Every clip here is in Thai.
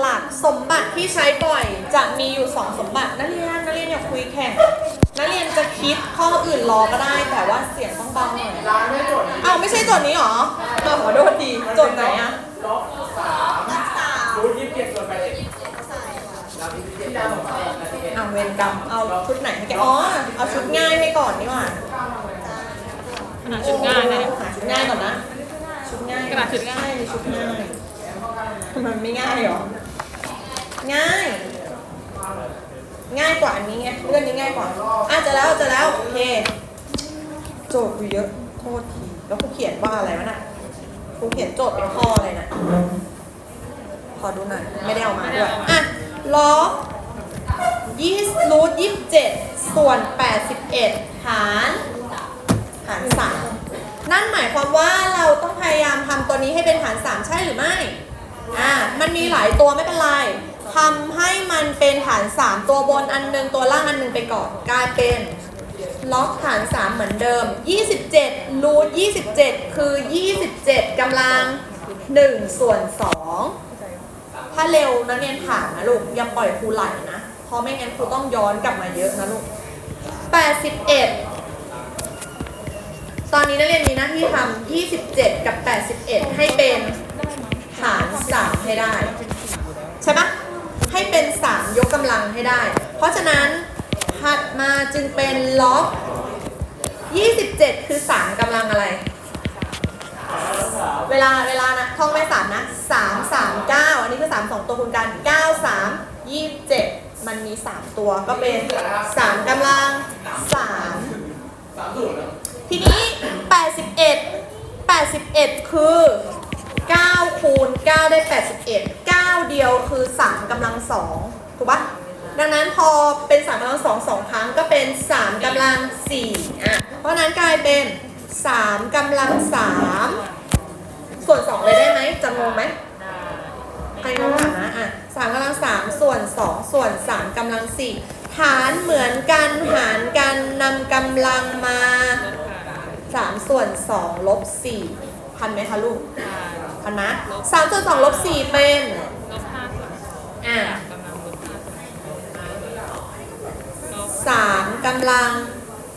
หลักๆ สมบัติที่ใช้บ่อยจะมีอยู่ 2 สมบัตินักเรียนนักเรียนอย่าคุยแข่งนักเรียนจะคิดข้ออื่นรอก็ได้ แต่ว่าเสียงต้องเบาหน่อยร้านไม่จดอ้าวไม่ใช่โจทย์นี้หรอเออขอโทษทีโจทย์ไหนอะลบสามรูทยี่สิบเจ็ดส่วนแปดสิบเราที่เจ็ดได้หมดแล้วอ้าเวรกรรมเอาชุดไหนให้แกอ๋อเอาชุดง่ายให้ก่อนดีกว่าขนาดชุดง่ายนะหาชุดง่ายก่อนนะ ชุดง่ายกระดาษชุดง่ายชุดง่าย มันไม่ง่ายหรอ ง่าย ง่ายกว่าอันนี้ไงเรื่องนี้ง่ายกว่าอะจะแล้วจะแล้วโอเคโจทย์กูเยอะโทษทีแล้วกูเขียนว่าอะไรวะน่ะกูเขียนโจทย์เป็นข้ออะไรน่ะขอดูหน่อยไม่ได้เอามาด้วยอะล้อยี่รูทยี่สิบเจ็ดส่วนแปดสิบเอ็ดหารหารสามนั่นหมายความว่าเราต้องพยายามทำตัวนี้ให้เป็นหารสามใช่หรือไม่ อ่ามันมีหลายตัวไม่เป็นไรทำให้มันเป็นฐานสามตัวบนอันหนึ่งตัวล่างอันหนึ่งไปก่อนกลายเป็นล็อกฐานสามเหมือนเดิม 27รูท27 คือ 27กำลัง 1 ส่วน 2 ถ้าเร็วนักเรียนผ่านนะลูก อย่าปล่อยครูไหลนะ เพราะไม่งั้นครูต้องย้อนกลับมาเยอะนะลูก 81 ตอนนี้นักเรียนมีหน้าที่ทำ27 กับ 81 ให้เป็น ฐาน3ให้ได้ ใช่ปะให้เป็น3ยกกำลังให้ได้ เพราะฉะนั้นถัดมาจึงเป็นล็อก27 คือ 3กำลังอะไร เวลาเวลานะท่องไม่สามนะ3 3 9 อันนี้คือ 3 2 ตัวคูณกัน 9 3 27 มันมี 3 ตัวก็เป็น 3กำลัง3สามศูนย์ทีนี้ 81 81 คือ 9คูณ9ได้ 81 9 เดียวคือ 3กำลัง2ถูกปะดังนั้นพอเป็น 3กำลัง2 2 ครั้งก็เป็น 3กำลัง4อะเพราะนั้นกลายเป็น 3กำลัง 3 ส่วน 2 เลยได้ไหมจะงงไหมใครงงถามนะอะสามกำลังสามส่วนสองส่วนสามกำลังสี่ฐานเหมือนกันหารกันนำกำลังมาสามส่วนสองลบสี่ทันไหมคะลูก ทันนะสามส่วนสองลบสี่เป็นลบห้าส่วนอะกำลังลบห้าส่วนสามกำลัง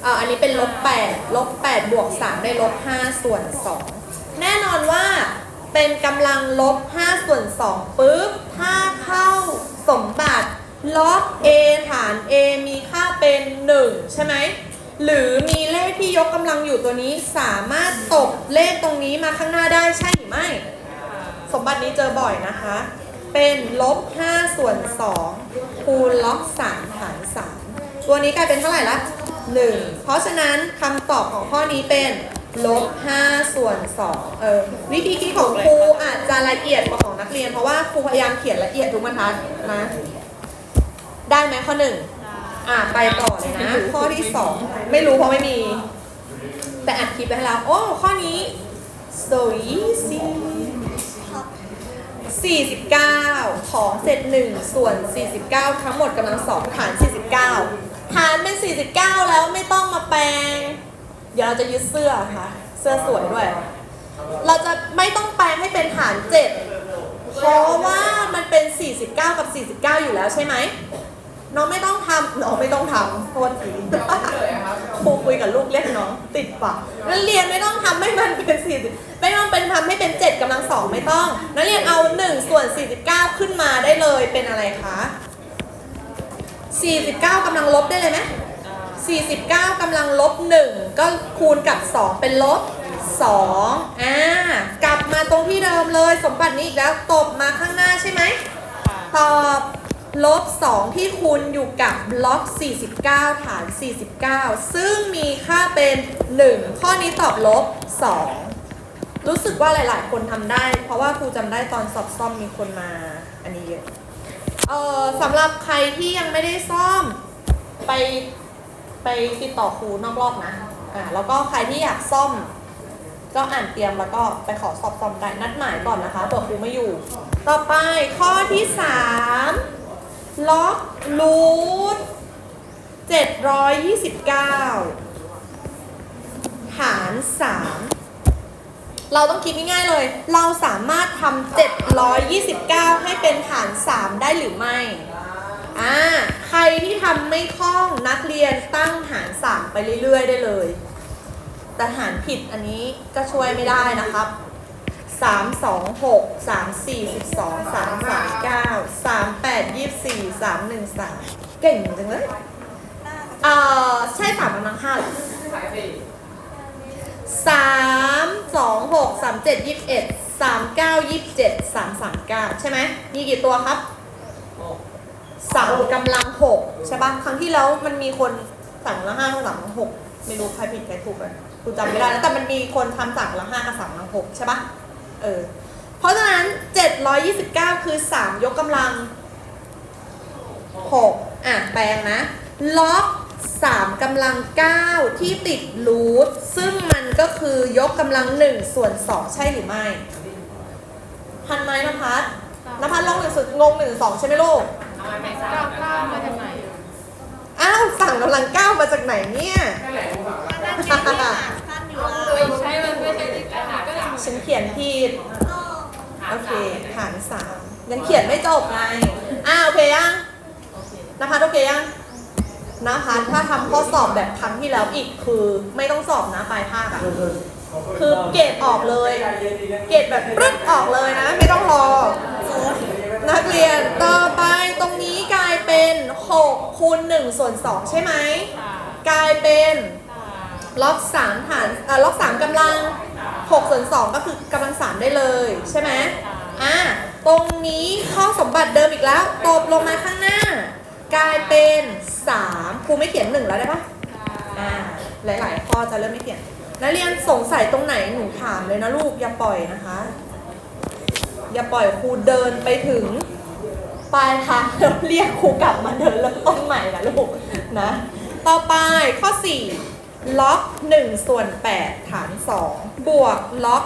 เอ่ออันนี้เป็นลบแปดลบแปดบวกสามได้ลบห้าส่วนสองแน่นอนว่าเป็นกำลังลบ5ส่วน2ปุ๊บ ถ้าเข้าสมบัติลบ a ฐาน a มีค่าเป็น1ใช่ไหมหรือมีเลขที่ยกกำลังอยู่ตัวนี้สามารถตบเลขตรงนี้มาข้างหน้าได้ใช่หรือไม่ สมบัตินี้เจอบ่อยนะคะ เป็นลบ5ส่วน2คูณล็อก3ฐาน3ตัวนี้กลายเป็นเท่าไหร่ละ1 เพราะฉะนั้นคำตอบของข้อนี้เป็นลบ5ส่วน2เออวิธีคิดของครูอาจจะละเอียดกว่าของนักเรียน เพราะว่าครูพยายามเขียนละเอียดทุกบรรทัดนะ ได้ไหมข้อหนึ่งอะไปต่อเลยนะ ข้อที่2ไม่รู้เพราะไม่มี แต่อัดคลิปไปให้แล้ว โอ้ ข้อนี้ so easy 49 ของเศษ1ส่วน 49 ทั้งหมดกำลังสองฐาน 49 ฐานเป็น 49 แล้วไม่ต้องมาแปลง เดี๋ยวเราจะยึดเสื้อค่ะ เสื้อสวยด้วย เราจะไม่ต้องแปลงให้เป็นฐาน 7 เพราะว่ามันเป็น 49 กับ 49 อยู่แล้วใช่ไหม น้องไม่ต้องทำน้องไม่ต้องทำโทษทีครูคุยกับลูกเรียกน้องติดปากนักเรียนไม่ต้องทำให้มันเป็นสี่สิบไม่ต้องเป็นทำให้เป็นเจ็ดกำลังสองไม่ต้อง นักเรียนเอาหนึ่งส่วนสี่สิบเก้าขึ้นมาได้เลยเป็นอะไรคะสี่สิบเก้ากำลังลบได้เลยไหมสี่สิบเก้ากำลังลบหนึ่งก็คูณกับสองเป็นลบสองอ่ากลับมาตรงที่เดิมเลย สมบัตินี้อีกแล้วตบมาข้างหน้าใช่ไหมตอบ ลบ 2 ที่คูณอยู่กับล็อก 49 ฐาน 49 ซึ่งมีค่าเป็น 1 ข้อนี้ตอบลบ 2 รู้สึกว่าหลาย ๆ คนทำได้ เพราะว่าครูจำได้ตอนสอบซ่อมมีคนมา อันนี้เยอะเอ่อสำหรับใครที่ยังไม่ได้ซ่อมไปไปติดต่อครูนอกรอบนะอ่าแล้วก็ใครที่อยากซ่อม ก็อ่านเตรียมแล้วก็ไปขอสอบซ่อมได้นัดหมายก่อนนะคะเผื่อครูไม่อยู่ ต่อไปข้อที่3 ล็อกรูท729หาร3เราต้องคิดง่ายๆเลย เราสามารถทำ729 ให้เป็นฐาน 3 ได้หรือไม่ อ่า ใครที่ทำไม่คล่องนักเรียนตั้งหาร 3 ไปเรื่อยๆได้เลย แต่หารผิดอันนี้ก็ช่วยไม่ได้นะครับ 3 2 6 3 4 12 3 3 9 3 8 24 3 1 3 เก่งจังเลย เอ่อใช่สามกำลังห้าหรอสามสองหกสามเจ็ดยี่สิบเอ็ดสามเก้ายี่สิบเจ็ดสามสามเก้าใช่ไหมมีกี่ตัวครับสามกำลังหกใช่ปะครั้งที่แล้วมันมีคนสั่งละห้ากับสามกำลังหกไม่รู้ใครผิดใครถูกเลยกูจำไม่ได้แล้วแต่มันมีคนทำสั่งละห้ากับสามกำลังหกใช่ปะ เออ เพราะฉะนั้นเจ็ดร้อยยี่สิบเก้าคือสามยกกำลังหกอะ แปลงนะ ล็อกสามกำลังเก้าที่ติดรูทซึ่งมันก็คือยกกำลังหนึ่งส่วนสองใช่หรือไม่ ทันไหมนภัสนภัสลองหนึ่งสุดงงหนึ่งสองใช่ไหมลูกทำไมไม่ทราเก้าบเก้ามาจากไหน อ้าวสั่งกำลังเก้ามาจากไหนเนี่ย ฉันเขียนผิดโอเคฐานสามยังเขียนไม่จบไงอ่าโอเคยังนภัสโอเคยังนภัสถ้าทำข้อสอบแบบครั้งที่แล้วอีกคือ ไม่ต้องสอบนะปลายภาคอะคือเกรดออกเลย เกรดแบบปึ๊บออกเลยนะ ไม่ต้องรอ นักเรียนต่อไปตรงนี้กลายเป็น6คูณ1ส่วน2ใช่ไหมค่ะกลายเป็นค่ะล็อก3ฐานเอ่อล็อก3กำลัง 6ส่วน2ก็คือกำลัง 3 ได้เลยใช่ไหมอะตรงนี้ข้อสมบัติเดิมอีกแล้ว ตบลงมาข้างหน้า กลายเป็น 3ครูไม่เขียน 1 แล้วได้ปะอ่าหลาย ๆ ข้อจะเริ่มไม่เขียนนักเรียนสงสัยตรงไหนหนูถามเลยนะลูกอย่าปล่อยนะคะ อย่าปล่อยครูเดินไปถึงปลายทางแล้วเรียกครูกลับมาเดินเริ่มต้นใหม่นะลูกนะต่อไปข้อ 4 ล็อก1ส่วน8ฐาน2 บวกล็อก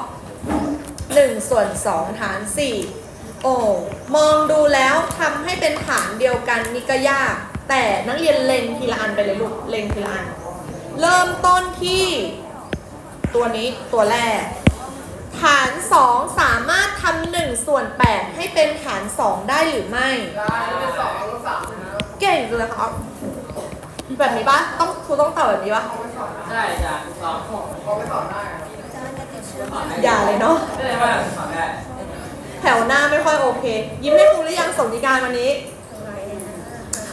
1ส่วน2ฐาน 4 โอ้มองดูแล้วทำให้เป็นฐานเดียวกันนี่ก็ยาก แต่นักเรียนเล็งทีละอันไปเลยลูกเล็งทีละอัน เริ่มต้นที่ตัวนี้ตัวแรก ฐาน 2 สามารถทำ1ส่วน 8 ให้เป็นฐาน 2 ได้หรือไม่ ได้เป็นสองลบสามนะเก่งเลยครับแบบนี้ปะต้องครูต้องตอบแบบนี้ปะใช่จ้ะสองเขาไม่สอนได้ อะอย่าเลยเนาะได้เลยว่าสอนได้แถวหน้าไม่ค่อยโอเค ยิ้มให้ครูหรือยังสมนิการวันนี้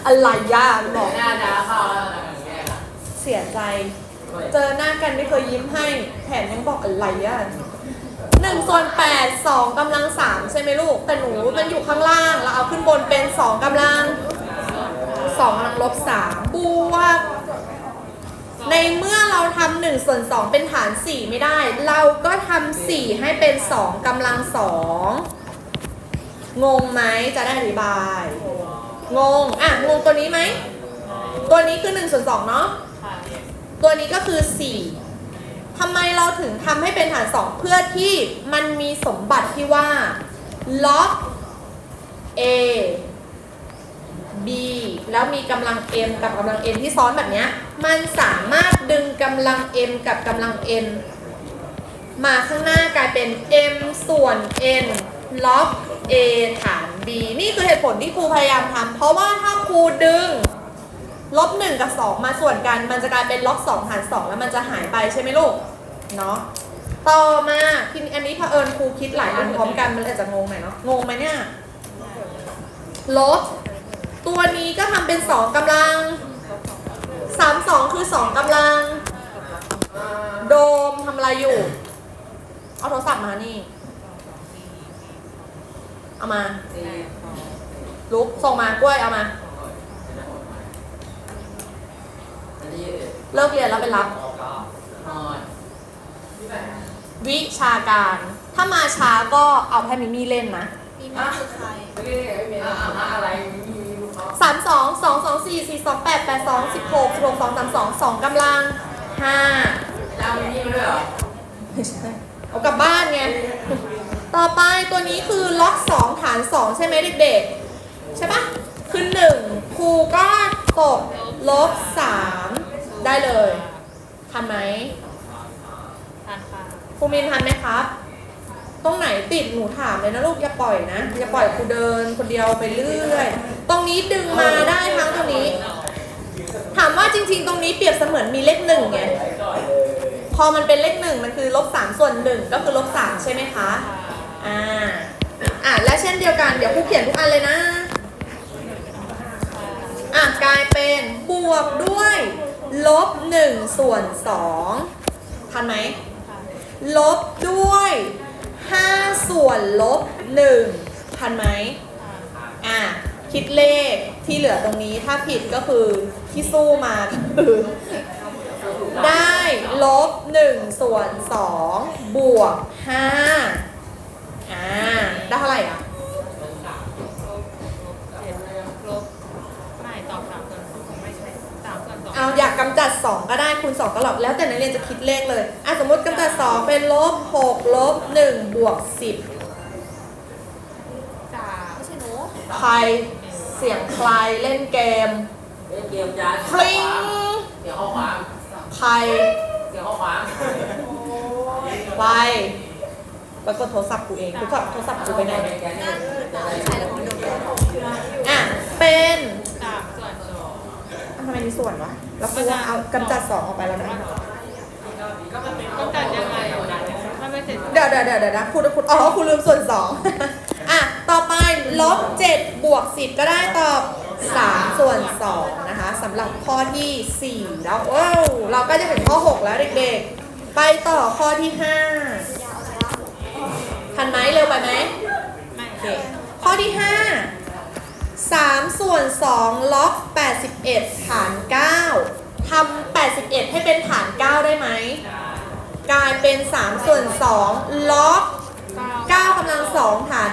อะไรย่าบอกหน้าจ้าเข้าแล้วนะอย่างเงี้ยเสียใจ เจอหน้ากันไม่เคยยิ้มให้ แถมยังบอกอะไรอะหนึ่งส่วนแปดสองกำลังสามใช่ไหมลูก แต่หนูมันอยู่ข้างล่าง เราเอาขึ้นบนเป็นสองกำลังสองกำลังลบสามบวก ในเมื่อเราทำหนึ่งส่วนสองเป็นฐานสี่ไม่ได้ เราก็ทำสี่ให้เป็นสองกำลังสองงงไหมจะได้อธิบาย งง อะ งงตัวนี้ไหม ตัวนี้คือ1ส่วน2เนาะตัวนี้ก็คือ 4ทำไมเราถึงทำให้เป็นฐาน 2 เพื่อที่มันมีสมบัติที่ว่า log a b แล้วมีกำลัง m กับกำลัง n ที่ซ้อนแบบนี้มันสามารถดึงกำลัง m กับกำลัง n มาข้างหน้ากลายเป็น m ส่วน n log a ฐาน b นี่คือเหตุผลที่ครูพยายามทำเพราะว่าถ้าครูดึงลบหนึ่งกับสองมาส่วนกัน มันจะกลายเป็นลบสองหารสองแล้วมันจะหายไปใช่ไหมลูก เนาะต่อมาทีนี้อันนี้เผอิญครูคิดหลายอันพร้อมกันมันเลยอาจจะงงหน่อยเนาะงงไหมเนี่ยลบ ตัวนี้ก็ทำเป็นสองกำลังสามสองคือสองกำลัง โดมทำอะไรอยู่ เอาโทรศัพท์มานี่ เอามา ลุกส่งมากล้วยเอามาอันนี้เลิกเรียนแล้วไปรับนอนที่ไหนวิชาการ ถ้ามาช้าก็เอาให้มิมี่เล่นนะ มีมากคือใคร ไม่ได้ไม่มีอ่าอะไรมีลูกเขา สามสองสองสองสี่สี่สองแปดแปดสองสิบหกสิบหกสองสามสองสองกำลังห้าแล้วมีนี่ด้วยเหรอไม่ใช่เอากลับบ้านไง ต่อไปตัวนี้คือล็อกสองฐานสองใช่ไหมเด็กๆ ใช่ปะคือหนึ่งครูก็ตกลบสามได้เลย ทันไหมทานค่ะครูมินทันไหมครับ ตรงไหนติดหนูถามเลยนะลูกอย่าปล่อยนะอย่าปล่อยครูเดินคนเดียวไปเรื่อยตรงนี้ดึงมาได้ทั้งตรงนี้ ถามว่าจริง ๆ ตรงนี้เปรียบเสมือนมีเลขหนึ่งไงพอมันเป็นเลขหนึ่งมันคือลบสามส่วนหนึ่งก็คือลบสามใช่ไหมคะอ่าอะและเช่นเดียวกันเดี๋ยวครูเขียนทุกอันเลยนะอะกลายเป็นบวกด้วยลบหนึ่งส่วนสองทันไหมลบด้วย ห้าส่วนลบหนึ่งทันไหมอะคิดเลขที่เหลือตรงนี้ถ้าผิดก็คือที่สู้มาคือได้ลบ1ส่วน2บวก5อ่าได้เท่าไหร่อะ เอาอยากกำจัด 2 ก็ได้คูณ 2 ก็หลอกแล้วแต่นักเรียนจะคิดเลขเลยอะสมมติกำจัด 2 เป็นลบ6ลบ1บวก10สามไม่ใช่หนูใครเสียงใครเล่นเกมเล่นเกมจานฟลิงเสียงข้อความใครเสียงข้อความใครปรากฏโทรศัพท์กูเองโทรศัพท์โทรศัพท์กูไปไหนแกนี่จะได้อะ เป็น สามส่วนสอง อะ ทำไมมีส่วนวะแล้วกูว่าเอากำจัด2ออกไปแล้วนะต้องการยังไงถ้าไม่เสร็จเดี๋ยวเดี๋ยวเดี๋ยวเดี๋ยวนะคุณคุณอ๋อคุณลืมส่วนสองอะต่อไปลบ7บวก10ก็ได้ตอบ3ส่วน2นะคะสำหรับข้อที่4แล้วว้าวเราก็จะถึงข้อ6แล้วเด็กๆ ไปต่อข้อที่5ทันไหมเร็วไปไหมไม่โอเคข้อที่5 3 ส่วน 2 ล็อก 81 ฐาน 9ทำ81 ให้เป็นฐาน 9 ได้ไหม กลายเป็น 3 ส่วน 2 ล็อกเก้า9กำลัง 2 ฐาน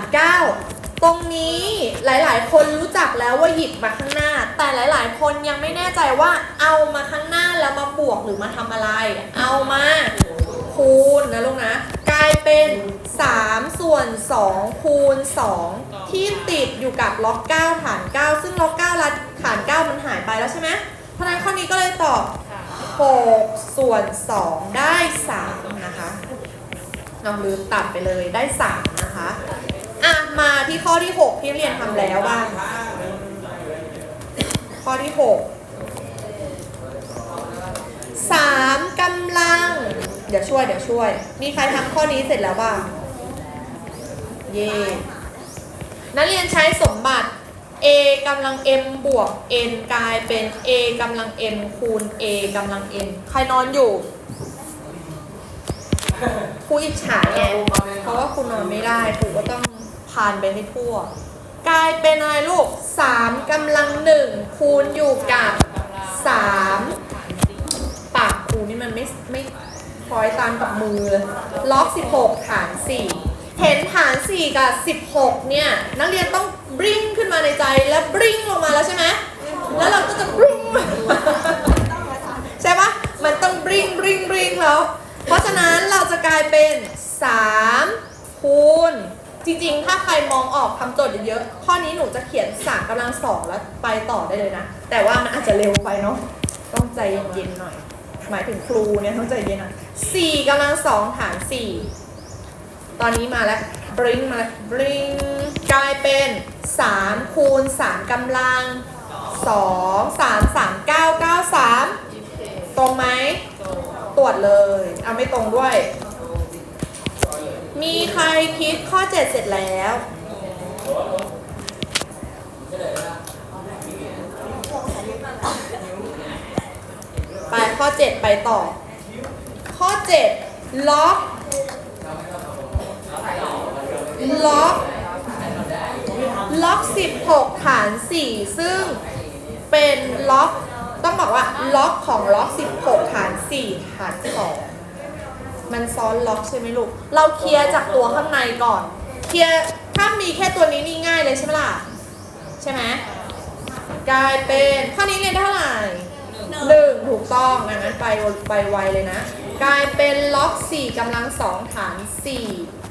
9 ตรงนี้หลาย ๆ คนรู้จักแล้วว่าหยิบมาข้างหน้า แต่หลาย ๆ คนยังไม่แน่ใจว่าเอามาข้างหน้าแล้วมาบวกหรือมาทำอะไร เอามาคูณนะลูกนะ กลายเป็น 3 วน2คูณ2ที่ติดอยู่กับล็อก9ฐาน 9 ซึ่งล็อก9ละฐาน 9 มันหายไปแล้วใช่ไหมเพราะนั้นข้อนี้ก็เลยตอบ6ส่วน 2 ได้ 3 นะคะเราลืมตัดไปเลยได้ 3 นะคะ อะ มาที่ข้อที่ 6 ที่เรียนทำแล้วบ้าง ข้อที่ 6 3กำลัง เดี๋ยวช่วย เดี๋ยวช่วย มีใครทำข้อนี้เสร็จแล้วบ้าง เย่นักเรียนใช้สมบัติ a กำลัง m บวก n กลายเป็น a กำลัง m คูณ a กำลัง n ใครนอนอยู่ครูอิจฉาไงเพราะว่าครูนอนไม่ได้ครูก็ต้องพานไปให้ทั่ว กลายเป็นอะไรลูก3กำลังหนึ่งคูณอยู่กับ3ปากครูนี่มันไม่ไม่คล้อยตามกับมือเลยล็อก16ฐาน4 เห็นฐาน4กับ 16 เนี่ย นักเรียนต้องบริ้งขึ้นมาในใจแล้วบริ้งลงมาแล้วใช่ไหมแล้วเราก็จะบริ้งใช่ปะมันต้องบริ้งบริ้งบริ้งแล้ว เพราะฉะนั้นเราจะกลายเป็น3คูณจริงๆ ถ้าใครมองออกทำโจทย์เยอะๆข้อนี้หนูจะเขียน3กำลังสองแล้วไปต่อได้เลยนะ แต่ว่ามันอาจจะเร็วไปเนาะต้องใจเย็นๆหน่อย หมายถึงครูเนี่ยต้องใจเย็นหน่อยสี่กำลังสองฐานสี่ ตอนนี้มาแล้วบริงมาแล้วบริงกลายเป็น3คูณ3กำลัง 2 3 3 9 9 3 ตรงไหม ตรวจเลยเอาไม่ตรงด้วย มีใครคิดข้อ 7 เสร็จแล้ว ไปข้อ 7 ไปต่อ ข้อ 7 ล็อก ล็อกล็อก 16 ฐาน 4 ซึ่งเป็นล็อกต้องบอกว่าล็อกของล็อก 16 ฐาน 4 ฐาน 2 มันซ้อนล็อกใช่ไหมลูก เราเคลียร์จากตัวข้างในก่อน เคลียร์ถ้ามีแค่ตัวนี้นี่ง่ายเลยใช่ไหมล่ะ ใช่ไหมกลายเป็นข้อนี้เรียนเท่าไหร่หนึ่งถูกต้องงั้นไปไปไวเลยนะ กลายเป็นล็อก 4กำลัง 2 ฐาน 4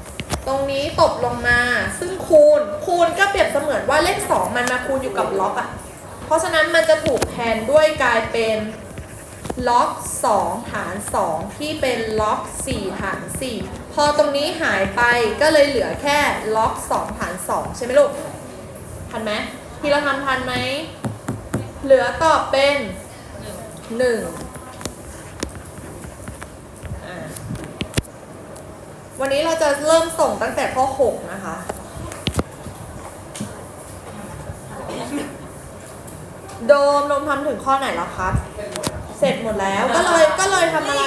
ตรงนี้ตบลงมา ซึ่งคูณ คูณก็เปรียบเสมือนว่าเลข2มันมาคูณอยู่กับล็อกอะ่ะ เพราะฉะนั้นมันจะถูกแทนด้วยกลายเป็นล็อก2ฐาน2ที่เป็นล็อก4ฐาน4พอตรงนี้หายไปก็เลยเหลือแค่ล็อก2ฐาน2ใช่ไหมลูก ทันไหมที่เราทำทันไหม เหลือตอบเป็นหนึ่ง1อ่า วันนี้เราจะเริ่มส่งตั้งแต่ข้อ 6 นะคะ โดมโดมทำถึงข้อไหนแล้วครับ เสร็จหมดแล้ว ก็เลยก็เลยทำอะไร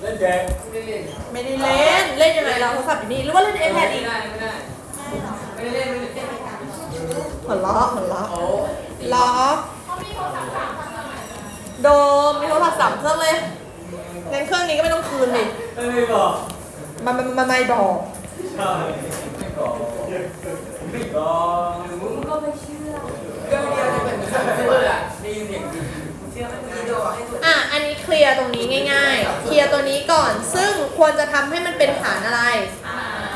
เล่นแดงไม่เล่นไม่ได้เล่น เล่นยังไงเราโทรศัพท์อยู่นี่หรือว่าเล่นเอไม่แพได้ดอีกไม่ได้ไม่ได้ไม่ได้เล่นไม่ได้หัวเราะหัวเราะโอ้ล้อโดมมีโทรศัพท์สามเครื่องเลยงั้นเครื่องนี้ก็ไม่ต้องคืนดิ ไม่บอก มันมันมันไม่บอกใช่ไม่บอกไม่บอกมึงก็ไม่เชื่อก็ไม่เชื่อเป็นเชื่ออะได้ยินเสียงดีเชื่อไม่ดีด้วยให้ตัวอะอันนี้เคลียร์ตรงนี้ง่ายๆ เคลียร์ตัวนี้ก่อน ซึ่งควรจะทำให้มันเป็นฐานอะไร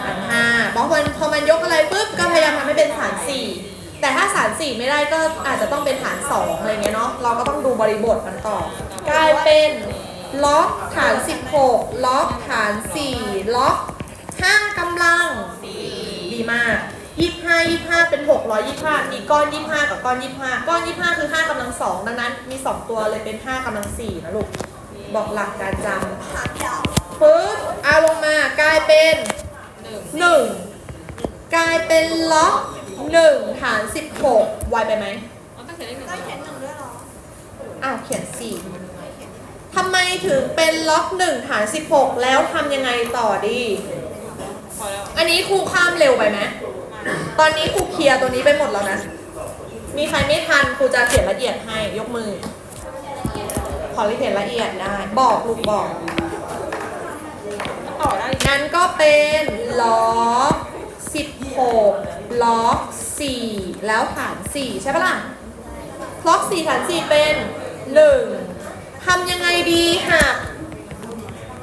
ฐานห้าเพราะมันพอมันยกอะไรปุ๊บก็พยายามทำให้เป็นฐานสี่แต่ถ้าฐานสี่ไม่ได้ก็อาจจะต้องเป็นฐานสองอะไรเงี้ยเนาะเราก็ต้องดูบริบทมันต่อกลายเป็น ล็อกฐาน 16 ล็อกฐาน 4 ล็อก5กำลัง ดีมาก 25 25 เป็น 625 มีก้อน 25 กับก้อน 25 ก้อน 25 คือ 5กำลัง 2 ดังนั้นมี 2 ตัวเลยเป็น 5กำลัง 4 นะลูก บอกหลักการจำปึ๊บเอาลงมากลายเป็นหนึ่ง1กลายเป็นล็อก 1 ฐาน 16 ไวไปไหมอ๋อต้องเขียนเลขหนึ่งเหรอ อ้าว เขียน 4 ทำไมถึงเป็นล็อก1ฐาน 16 แล้วทำยังไงต่อดี พอแล้วอันนี้ครูข้ามเร็วไปไหม ตอนนี้ครูเคลียร์ตัวนี้ไปหมดแล้วนะ มีใครไม่ทันครูจะเขียนละเอียดให้ยกมือ ขอเขียนละเอียดได้ บอกลูกบอก ต่อได้งั้นก็เป็นล็อก16ล็อก4แล้วฐาน 4 ใช่ปะล่ะ ล็อก4ฐาน 4 เป็น 1 ทำยังไงดีหาก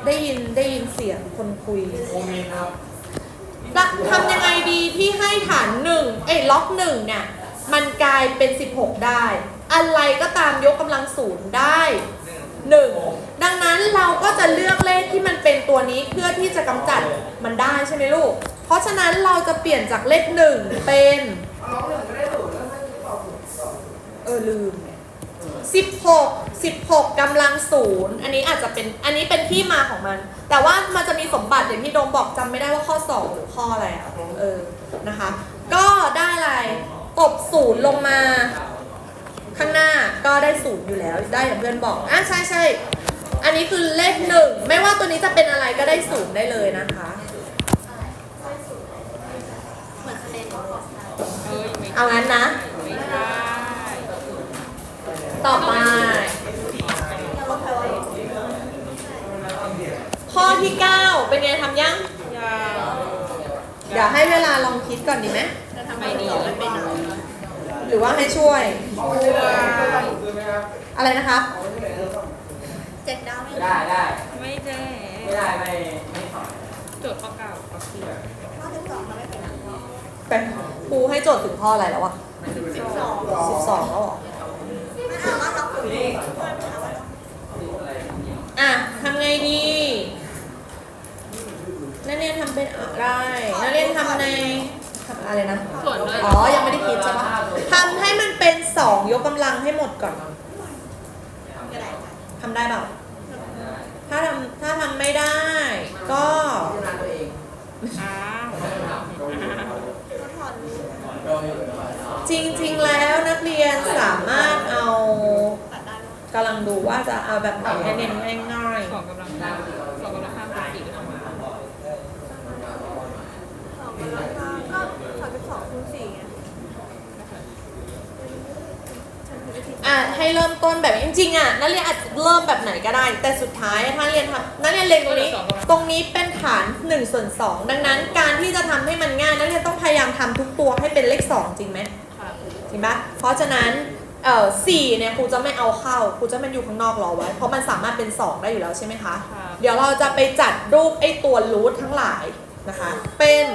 ได้ยินได้ยินเสียงคนคุยโอเมนครับละทำยังไงดีที่ให้ฐานหนึ่งเอ้ยล็อกหนึ่งเนี่ย มันกลายเป็น 16 ได้ อะไรก็ตามยกกำลังศูนย์ได้หนึ่งดังนั้นเราก็จะเลือกเลขที่มันเป็นตัวนี้เพื่อที่จะกำจัดมันได้ใช่ไหมลูก เพราะฉะนั้นเราจะเปลี่ยนจากเลขหนึ่งเป็นเออลืม16 16กำลังศูนย์อันนี้อาจจะเป็นอันนี้เป็นที่มาของมัน แต่ว่ามันจะมีสมบัติอย่างที่โดมบอกจำไม่ได้ว่าข้อ 2 หรือข้ออะไรอะเออนะคะ ก็ได้อะไรตบศูนย์ลงมา ข้างหน้าก็ได้ศูนย์อยู่แล้วได้อย่างเพื่อนบอกอะใช่ใช่อันนี้คือเลขหนึ่งไม่ว่าตัวนี้จะเป็นอะไรก็ได้ศูนย์ได้เลยนะคะเอ้ยไม่เอางั้นนะไม่ใช่ต่อไป ข้อที่ 9 เป็นไงทำยังยาวเดี๋ยวให้เวลาลองคิดก่อนดีไหมไม่ดีมันเป็นอะไรหรือว่าให้ช่วยซื้อไหมครับอะไรนะครับได้ได้ไม่แจ้ไม่ได้ไม่ไม่ถอนโจทย์ข้อเก้าข้อสี่เป็นครูให้โจทย์ถึงข้ออะไรแล้ววะสิบสองแล้วเหรอนี่อะทำไงดี นักเรียนทำเป็นอะไรนักเรียนทำในทำอะไรนะ ส่วนด้วย อ๋อ ยังไม่ได้คิดใช่ปะทำให้มันเป็นสองยกกำลังให้หมดก่อนทำได้เปล่า ถ้าทำถ้าทำไม่ได้ ก็พิจารณาตัวเองอ้าวจริงๆแล้วนักเรียนสามารถเอากำลังดูว่าจะเอาแบบไหนให้เน้นง่ายสองกำลังห้าสองกำลังห้าเป็นสี่ก็ทำมา ๆอะ ให้เริ่มต้นแบบจริงๆอะนักเรียนอาจจะเริ่มแบบไหนก็ได้ แต่สุดท้ายถ้าเรียนทำนักเรียนเล็งตรงนี้ ตรงนี้เป็นฐาน1ส่วน2ดังนั้นการที่จะทำให้มันง่ายนักเรียนต้องพยายามทำทุกตัวให้เป็นเลข 2 จริงไหมค่ะจริงปะเพราะฉะนั้นเอ่อสี่เนี่ยครูจะไม่เอาเข้าครูจะมันอยู่ข้างนอกรอไว้ เพราะมันสามารถเป็น 2 ได้อยู่แล้วใช่ไหมคะค่ะเดี๋ยวเราจะไปจัดรูปไอ้ตัวรูททั้งหลายนะคะ เป็น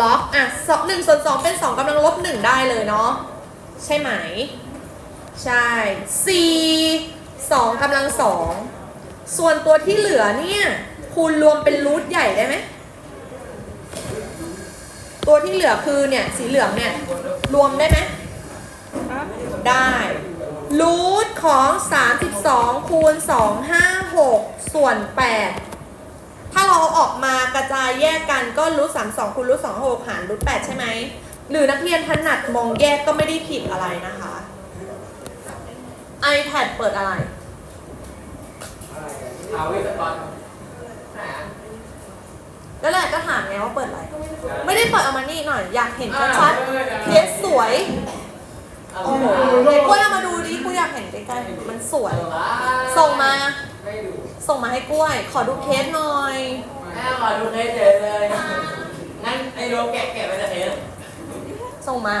ล็อกอะสองหนึ่งส่วนสองเป็นสองกำลังลบหนึ่งได้เลยเนาะใช่ไหม ใช่สี่สองกำลังสองส่วนตัวที่เหลือเนี่ยคูณรวมเป็นรูทใหญ่ได้ไหมตัวที่เหลือคือเนี่ยสีเหลืองเนี่ยรวมได้ไหมได้รูทของ 32 คูณ 256 ส่วน 8 ถ้าเราเอาออกมากระจายแยกกันก็รูท32คูณรูท2 6 หารรูท8ใช่ไหม หรือนักเรียนถนัดมองแยกก็ไม่ได้ผิดอะไรนะคะ iPad เปิดอะไร เอาวิศกรก็แหละก็ถามไงว่าเปิดอะไร ไม่ได้เปิดเอามานี่หน่อย อยากเห็นชัดๆเคสสวย โอ้โหเด็กล้วยเอามาดูดิกูอยากเห็นใกล้ๆ มันสวย ส่งมา ไม่ดูส่งมาให้กล้วย ขอดูเคสหน่อย แม่ขอดูเคสเฉยเลย งั้นไอ้โรแกะแกะไปจะเทสส่งมา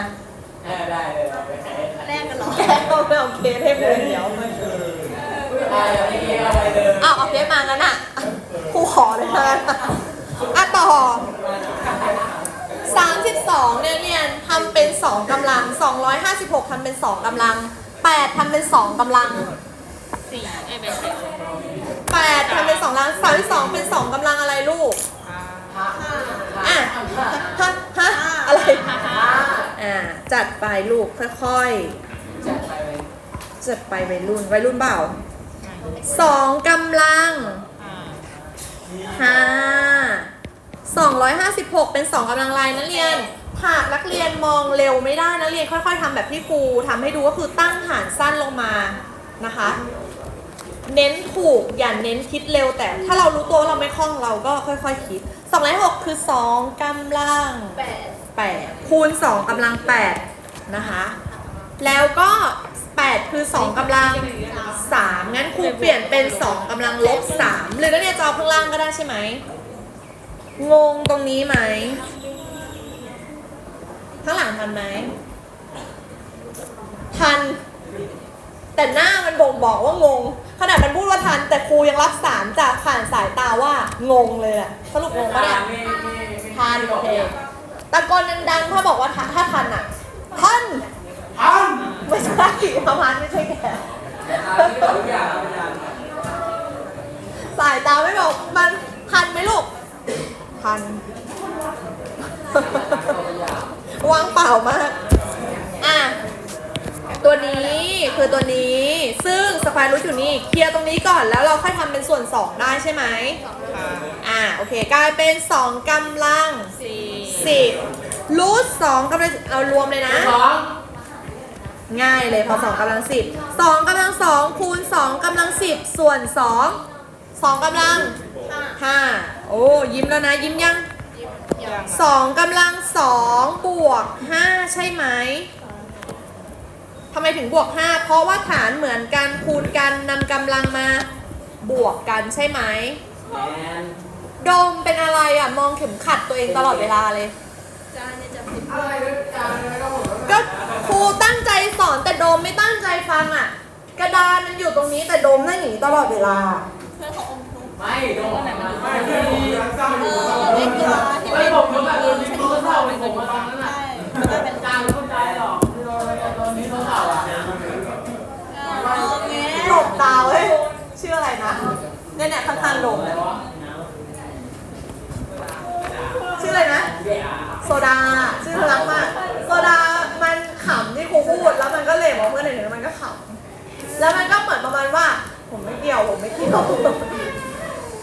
ออได้เลยเอาไปใช้แลกกันเหรอแกเอาไปเอาเคสให้กูเดี๋ยวได้เอาไปเอาไปเลยอ้าวเอาเคสมางั้นอะครูขอเลยนะอะต่อ32เนี่ยเรียนทำเป็น 2กำลัง 256ทำเป็น 2กำลัง 8ทำเป็น 2กำลังสี่เอ้ยเป็นสี่8ทำเป็น2กำลัง32เป็น 2กำลังอะไรลูกอะฮะฮะอะไร อ่าจัดไปลูกค่อยๆจัดไปเลยจัดไปวัยรุ่นวัยรุ่นเปล่าสองกำลังอ่าห้าสองร้อยห้าสิบหกเป็นสองกำลังลายนักเรียนหากนักเรียนมองเร็วไม่ได้นักเรียนค่อย ๆทำแบบที่ครูทำให้ดูก็คือตั้งฐานสั้นลงมานะคะ เน้นถูกอย่าเน้นคิดเร็วแต่ถ้าเรารู้ตัวว่าเราไม่คล่องเราก็ค่อย ๆ คิดสองร้อยหกคือสองกำลัง แปด 8 คูณ 2กำลัง8นะคะ แล้วก็ 8 คือ 2กำลัง 3 งั้นครูเปลี่ยนเป็น 2กำลังลบ 3 หรือนักเรียนจะเอาข้างล่างก็ได้ใช่ไหม งงตรงนี้ไหม ข้างหลังทันไหม ทัน แต่หน้ามันบ่งบอกว่างง ขนาดมันพูดว่าทัน แต่ครูยังรับสามจากผ่านสายตาว่างงเลยแหละสรุปงงปะเนี่ย ทานโอเค ตะโกนดังๆ ถ้าบอกว่าถ้าถ้าทันอะทันทันไม่ใช่ประมาณไม่ใช่แกทุกอย่างอาจารย์สายตาไม่บอกมันทันไหมลูกทันว่างเปล่ามากอะ ตัวนี้คือตัวนี้ ซึ่งสแควร์รูทอยู่นี่เคลียร์ตรงนี้ก่อนแล้วเราค่อยทำเป็นส่วน 2 ได้ใช่ไหมค่ะอะโอเคกลายเป็น 2กำลังสี่สิบรูทสองกำลังเอารวมเลยนะสองง่ายเลยพอสองกำลังสิบสองกำลังสองคูณสองกำลังสิบส่วนสองสองกำลังห้าโอ้ยิ้มแล้วนะยิ้มยังยังสองกำลังสองบวกห้าใช่ไหม ทำไมถึงบวกห้าเพราะว่าฐานเหมือนกันคูณกันนำกำลังมาบวกกันใช่ไหมแมนโดมเป็นอะไรอะ มองเข็มขัดตัวเองตลอดเวลาเลยอะไรด้วยอาจารย์ไม่ต้องผมก็ครูตั้งใจสอนแต่โดมไม่ตั้งใจฟังอะ กระดานมันอยู่ตรงนี้แต่โดมนั่งอย่างนี้ตลอดเวลาไม่โดนไหนมาไม่ที่สร้างอยู่เล่นกีฬาที่ไม่เป็นผมก็แบบนี้เขาเท่าเป็นผมมาตอนนั้นน่ะมันก็เป็น จางเข้าใจหรอกที่เราตอนนี้เขาเท่าอะ หลบตาเว้ยชื่ออะไรนะเนี่ยเนี่ยข้างๆโดมเนี่ยชื่ออะไรนะ โซดา ชื่อน่ารักมากโซดามันขำที่ครูพูด แล้วมันก็เล่บอกเพื่อนหนึ่งมันก็ขำแล้วมันก็เหมือนประมาณว่า ผมไม่เกี่ยวผมไม่เกี่ยว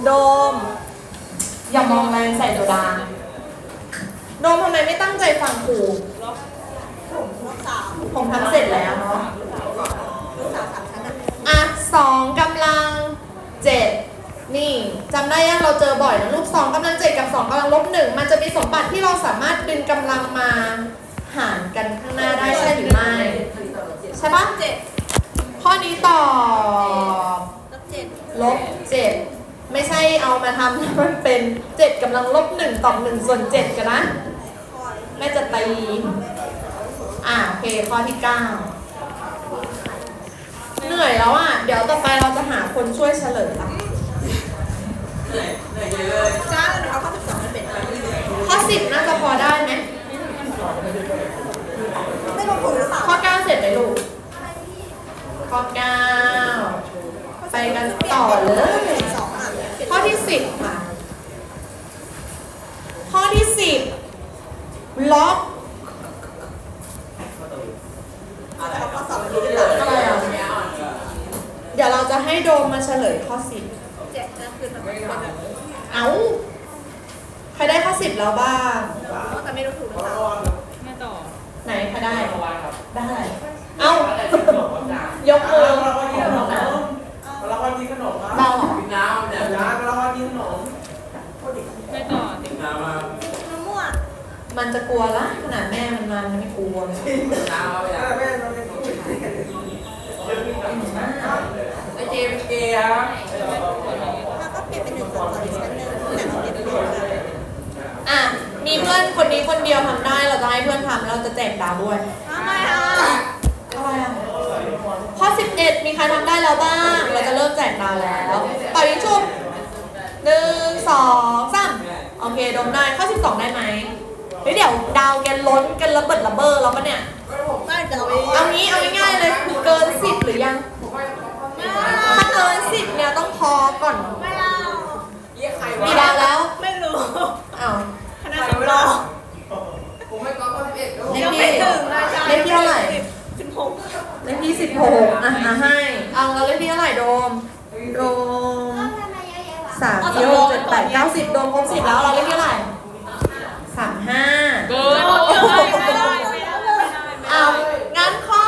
โดม อย่ามองแรงใส่โซดา โดมทำไมไม่ตั้งใจฟังครูผมทำเสร็จแล้วเนาะ อะสองกำลังเจ็ดนี่จำได้ยังเราเจอบ่อยนะลูกสองกำลังเจ็ดกับสองกำลังลบหนึ่งมันจะมีสมบัติที่เราสามารถดึงกำลังมาหารกันข้างหน้าได้ใช่หรือไม่ใช่ปะเจ็ดข้อนี้ตอบลบเจ็ดลบเจ็ดไม่ใช่เอามาทำให้มันเป็นเจ็ดกำลังลบหนึ่งต่อหนึ่งส่วนเจ็ดกันนะแม่จะตี อะโอเคข้อที่เก้าเห นื่อยแล้วอะ เดี๋ยวต่อไปเราจะหาคนช่วยเฉลยละเหนื่อยเหนื่อยเยอะจ้าเราเอาข้อสิบสองมันเป็นอะไรข้อสิบน่าจะพอได้ไหมไม่ลงทุนหรือเปล่าข้อเก้าเสร็จไหมลูก ข้อเก้าไปกันต่อเลยข้อที่สิบค่ะ ข้อที่สิบล็อกอาแรอะไรอะ ให้โดมมาเฉลยข้อสิบเจ็ดนะคือแบบคนแบบเอ้า ใครได้ข้อสิบแล้วบ้าง แต่ไม่รู้ถูกหรือเปล่าไม่ต่อไหนใครได้ ได้ เอ้า ยกมือเราก็กินขนมเราก็กินขนมครับเราเหรอกินน้ำเนี่ยน้ำเราก็กินขนมไม่ต่อติกินน้ำมามะม่วงมันจะกลัวละขนาดแม่มันมามันไม่กลัวเลย น้ำเอาไปแม่เราเป็นผู้หญิงไอเจเป็นเกย์ครับแล้วก็เปลี่ยนเป็นหนึ่งส่วนของอีกชั้นหนึ่งแต่เราเปลี่ยนเป็นหนึ่งค่ะอะ มีเพื่อนคนนี้คนเดียวทำได้ เราจะให้เพื่อนทำแล้วเราจะแจกดาวด้วยทำไมอะอะไรอะข้อ11 มีใครทำได้แล้วบ้าง เราจะเริ่มแจกดาวแล้วเป่ายิงชุบหนึ่งสองสามโอเคดมได้ ข้อ 12 ได้ไหมเฮ้ยเดี๋ยวดาวแกล้นกันระเบิดระเบ้อแล้วปะเนี่ย ไม่เดี๋ยวเอางี้เอาง่ายๆเลยคือเกิน10หรือยัง ถ้าเกิน10เนี่ยต้องพอก่อนไม่เอาเยี่ยใครมีวะดาวแล้ว ไม่รู้ อ้าว คณะสำรอง ผมไม่ก้อนสิบเอ็ด เลข ยัง ที่ ไม่ถึงอาจารย์ เลขที่เท่าไหร่ สิบหก เลขที่ 16 อะมาให้ เอาแล้วเลขที่เท่าไหร่โดม โดม สามสี่หกเจ็ดแปดเก้าสิบโดนครบสิบแล้วเราเลขที่เท่าไหร่สามห้า เกินไม่ได้ไม่ได้ไม่ได้ไม่ได้ เอางั้นข้อ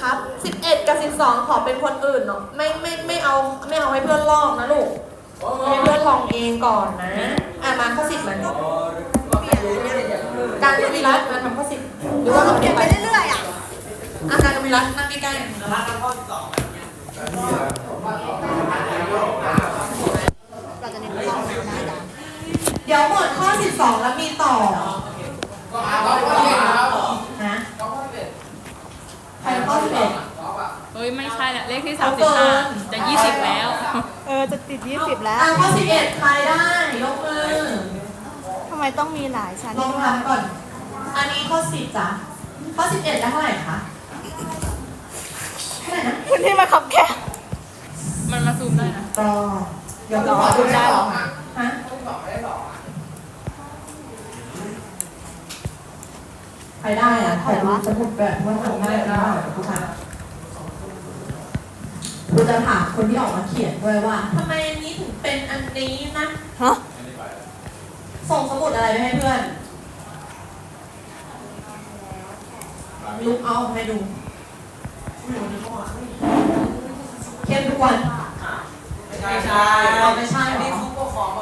ครับสิบเอ็ดกับสิบสองขอเป็นคนอื่นเนาะไม่ไม่ไม่เอาไม่เอาให้เพื่อน ลอกนะลูกให้เพื่อนลองเองก่อนนะอะมาข้อสิบมันการกวิรัตมาทำข้อสิบหรือว่าเราเปเปลี่ยนไปเรื่อยๆอะอาการกวิรัตนั่งใกล้เราจะข้อมูลนะอาจารย์ๆเดี๋ยวหมดข้อสิบสองแล้วมีต่อนะใครข้อสิบ เอ็ดเฮ้ยไม่ใช่ละเลขที่เอาเกิน35 จะ 20 แล้ว เออจะติดยี่สิบแล้วอะข้อสิบเอ็ดใครได้ยกมือทำไมต้องมีหลายชั้นลองทำก่อน อันนี้ข้อสิบจ้ะข้อสิบเอ็ดได้เท่าไหร่คะเท่าไหร่นะคุณที่มาขับแค่มันมาซูมได้นะก็เดี๋ยวขอดูได้หรอฮะใครได้อะใครรู้สมุดแบบว่าทำได้หรือเปล่าค รูคะครูจะถามคนที่ออกมาเขียนด้วยว่าทำไมอันนี้ถึงเป็นอันนี้นะ ฮะส่งสมุดอะไรไปให้เพื่อน ลุกเอาให้ดูเข้มทุกวัน ไม่ใช่เอาไม่ใช่เหรอ